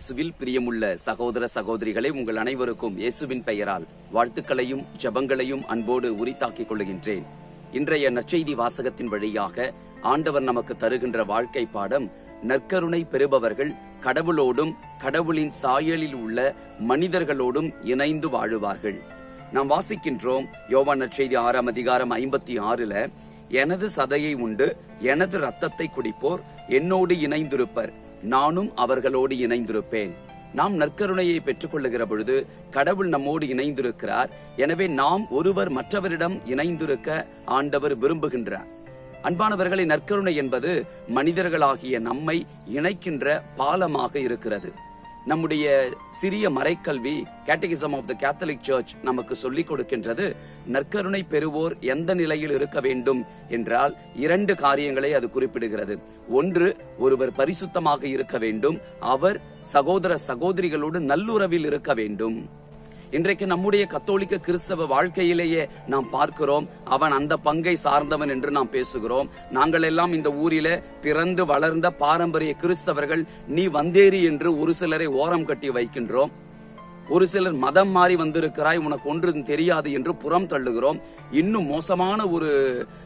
இயேசுவில் பிரியமுள்ள சகோதர சகோதரிகளை உங்கள் அனைவருக்கும் இயேசுவின் பெயரால் வாழ்த்துக்களையும் ஜபங்களையும் அன்போடு உரித்தாக்கிக் கொள்கின்றேன். இன்றைய நற்செய்தி வாசகத்தின் வழியாக ஆண்டவர் நமக்கு தருகின்ற வாழ்க்கை பாடம் நற்கருணை பெறுபவர்கள் கடவுளோடும் கடவுளின் சாயலில் உள்ள மனிதர்களோடும் இணைந்து வாழுவார்கள். நாம் வாசிக்கின்றோம் யோவான் நற்செய்தி ஆறாம் அதிகாரம் ஐம்பத்தி ஆறுல எனது சதையை உண்டு எனது ரத்தத்தை குடிப்போர் என்னோடு இணைந்திருப்பர். நானும் அவர்களோடு இணைந்திருப்பேன். நாம் நற்கருணையை பெற்றுக்கொள்ளுகிற பொழுது கடவுள் நம்மோடு இணைந்திருக்கிறார். எனவே நாம் ஒருவர் மற்றவரிடம் இணைந்திருக்க ஆண்டவர் விரும்புகின்றார். அன்பானவர்களை நற்கருணை என்பது மனிதர்களாகிய நம்மை இணைக்கின்ற பாலமாக இருக்கிறது. நம்முடைய சிறிய மறைக்கல்வி catechism of the catholic church நமக்கு சொல்லிக் கொடுக்கின்றது நற்கருணை பெறுவோர் எந்த நிலையில் இருக்க வேண்டும் என்றால் இரண்டு காரியங்களை அது குறிப்பிடுகிறது. ஒன்று ஒருவர் பரிசுத்தமாக இருக்க வேண்டும் அவர் சகோதர சகோதரிகளோடு நல்லுறவில் இருக்க வேண்டும். இன்றைக்கு நம்முடைய கத்தோலிக்க கிறிஸ்தவ வாழ்க்கையிலேயே நாம் பார்க்கிறோம். அவன் அந்த பங்கை சார்ந்தவன் என்று நாம் பேசுகிறோம். நாங்கள் எல்லாம் இந்த ஊரில பிறந்து வளர்ந்த பாரம்பரிய கிறிஸ்தவர்கள் நீ வந்தேரி என்று ஒரு சிலரை ஓரம் கட்டி வைக்கின்றோம். ஒரு சிலர் மதம் மாறி வந்திருக்கிறாய் உனக்கு ஒன்றும் தெரியாது என்று புறம் தள்ளுகிறோம். இன்னும் மோசமான ஒரு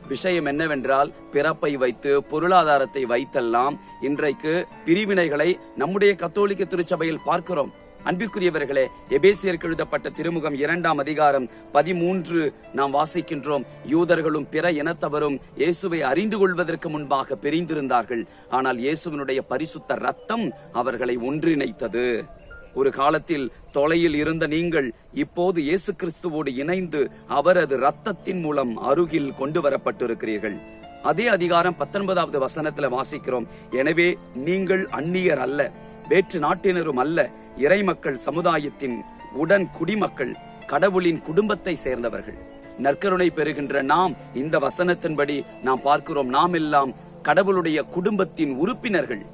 விஷயம் என்னவென்றால் பிறப்பை வைத்து பொருளாதாரத்தை வைத்தெல்லாம் இன்றைக்கு பிரிவினைகளை நம்முடைய கத்தோலிக்க திருச்சபையில் பார்க்கிறோம். அன்பிற்குரியவர்களே எபேசியருக்கு எழுதப்பட்ட திருமுகம் இரண்டாம் அதிகாரம் பதிமூன்று நாம் வாசிக்கின்றோம். யூதர்களும் பிற இனத்தவரும் இயேசுவை அறிந்து கொள்வதற்கு முன்பாக பிரிந்திருந்தார்கள். ஆனால் இயேசுவனுடைய பரிசுத்த ரத்தம் அவர்களை ஒன்றிணைத்தது. ஒரு காலத்தில் தொலையில் இருந்த நீங்கள் இப்போது இயேசு கிறிஸ்துவோடு இணைந்து அவரது ரத்தத்தின் மூலம் அருகில் கொண்டு வரப்பட்டிருக்கிறீர்கள் அதே அதிகாரம் பத்தொன்பதாவது வசனத்துல வாசிக்கிறோம். எனவே நீங்கள் அந்நியர் அல்ல வேற்று நாட்டினரும் அல்ல இறைமக்கள் சமுதாயத்தின் உடன் குடிமக்கள் கடவுளின் குடும்பத்தை சேர்ந்தவர்கள். நற்கருணை பெறுகின்ற நாம் இந்த வசனத்தின்படி நாம் பார்க்கிறோம் நாம் எல்லாம் கடவுளுடைய குடும்பத்தின் உறுப்பினர்கள்.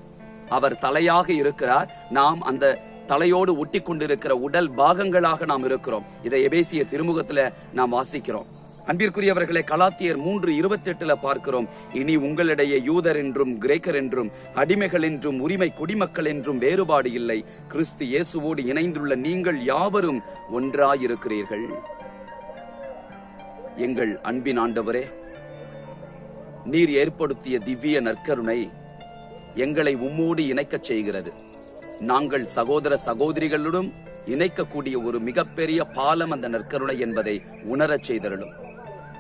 அவர் தலையாக இருக்கிறார் நாம் அந்த தலையோடு ஒட்டி கொண்டிருக்கிற உடல் பாகங்களாக நாம் இருக்கிறோம். இதை எபேசிய திருமுகத்துல நாம் வாசிக்கிறோம். அன்பிற்குரியவர்களை கலாத்தியர் மூன்று இருபத்தி எட்டுல பார்க்கிறோம். இனி உங்களிடையே யூதர் என்றும் கிரேக்கர் என்றும் அடிமைகள் என்றும் உரிமை குடிமக்கள் என்றும் வேறுபாடு இல்லை. கிறிஸ்து இயேசுவோடு இணைந்துள்ள நீங்கள் யாவரும் ஒன்றாயிருக்கிறீர்கள். எங்கள் அன்பின் ஆண்டவரே நீர் ஏற்படுத்திய திவ்ய நற்கருணை எங்களை உம்மோடு இணைக்கச் செய்கிறது. நாங்கள் சகோதர சகோதரிகளுடன் இணைக்கக்கூடிய ஒரு மிகப்பெரிய பாலம் அந்த நற்கருணை என்பதை உணரச் செய்தருளும்.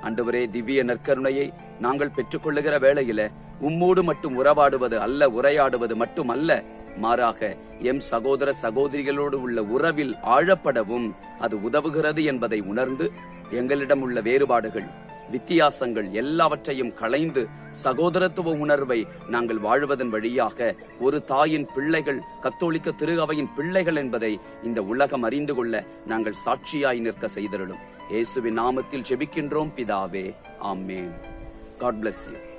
அண்டவரே திவ்ய நற்கருணையை நாங்கள் பெற்றுக்கொள்ளுகிற வேளையில உம்மோடு மட்டும் உறவாடுவது அல்ல உரையாடுவது மட்டுமல்ல. மாறாக எம் சகோதர சகோதரிகளோடு உள்ள உறவில் ஆழப்படவும் அது உதவுகிறது என்பதை உணர்ந்து எங்களிடம் உள்ள வேறுபாடுகள் வித்தியாசங்கள் எல்லாவற்றையும் களைந்து சகோதரத்துவ உணர்வை நாங்கள் வாழ்வதன் வழியாக ஒரு தாயின் பிள்ளைகள் கத்தோலிக்க திரு அவையின் பிள்ளைகள் என்பதை இந்த உலகம் அறிந்து கொள்ள நாங்கள் சாட்சியாய் நிற்க செய்திருளும் இயேசுவின் நாமத்தில் ஜெபிக்கின்றோம் பிதாவே. ஆமேன். God bless you